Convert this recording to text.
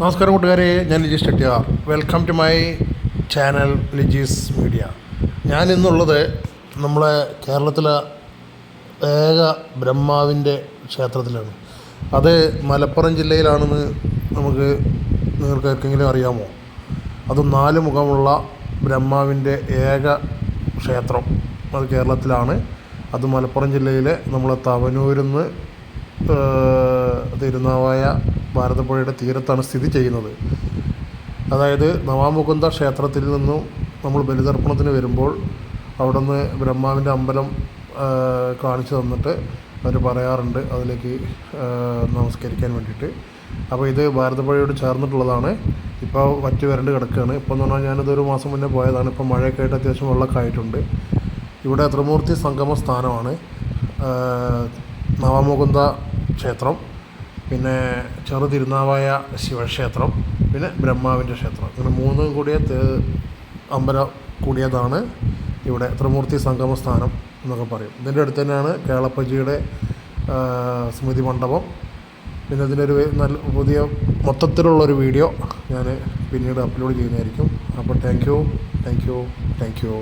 നമസ്കാരം കൂട്ടുകാരെ ഞാൻ Lijees Chettiyar welcome to my channel Lijees media. ഞാൻ ഇന്നുള്ളത് നമ്മളെ കേരളത്തിലെ ഏക ബ്രഹ്മാവിന്റെ ക്ഷേത്രത്തിലാണ്. അത് മലപ്പുറം ജില്ലയിലാണെന്ന് നമുക്ക് നിങ്ങൾക്ക് ആർക്കെങ്കിലും അറിയാമോ? അത് നാല് മുഖമുള്ള ബ്രഹ്മാവിന്റെ ഏക ക്ഷേത്രം അത് കേരളത്തിലാണ്. അത് മലപ്പുറം ജില്ലയിലെ നമ്മളെ തവനൂരിൽ നിന്ന് തിരുനാവായ ഭാരതപ്പുഴയുടെ തീരത്താണ് സ്ഥിതി ചെയ്യുന്നത്. അതായത് നവാമുകുന്ദ ക്ഷേത്രത്തിൽ നിന്നും നമ്മൾ ബലിതർപ്പണത്തിന് വരുമ്പോൾ അവിടുന്ന് ബ്രഹ്മാവിന്റെ അമ്പലം കാണിച്ചു തന്നിട്ട് അവർ പറയാറുണ്ട് അതിലേക്ക് നമസ്കരിക്കാൻ വേണ്ടിയിട്ട്. അപ്പോൾ ഇത് ഭാരതപ്പുഴയോട് ചേർന്നിട്ടുള്ളതാണ്. ഇപ്പോൾ വറ്റി വരണ്ട് കിടക്കുകയാണ്. ഇപ്പോൾ എന്ന് പറഞ്ഞാൽ ഞാനിതൊരു മാസം മുന്നേ പോയതാണ്. ഇപ്പോൾ മഴയൊക്കെ ആയിട്ട് അത്യാവശ്യം വെള്ളമൊക്കെ ആയിട്ടുണ്ട്. ഇവിടെ ത്രിമൂർത്തി സംഗമ സ്ഥാനമാണ് നവാമുകുന്ദ ക്ഷേത്രം. പിന്നെ ചെറു തിരുനാവായ ശിവക്ഷേത്രം പിന്നെ ബ്രഹ്മാവിന്റെ ക്ഷേത്രം. ഇങ്ങനെ മൂന്നും കൂടിയ അമ്പലം കൂടിയതാണ് ഇവിടെ ത്രിമൂർത്തി സംഗമസ്ഥാനം എന്നൊക്കെ പറയും. ഇതിന്റെ അടുത്ത് തന്നെയാണ് കേളപ്പജിയുടെ സ്മൃതി മണ്ഡപം. പിന്നെ ഇതിനൊരു നല്ല പുതിയ മൊത്തത്തിലുള്ളൊരു വീഡിയോ ഞാൻ പിന്നീട് അപ്ലോഡ് ചെയ്യുന്നതായിരിക്കും. അപ്പോൾ thank you thank you thank you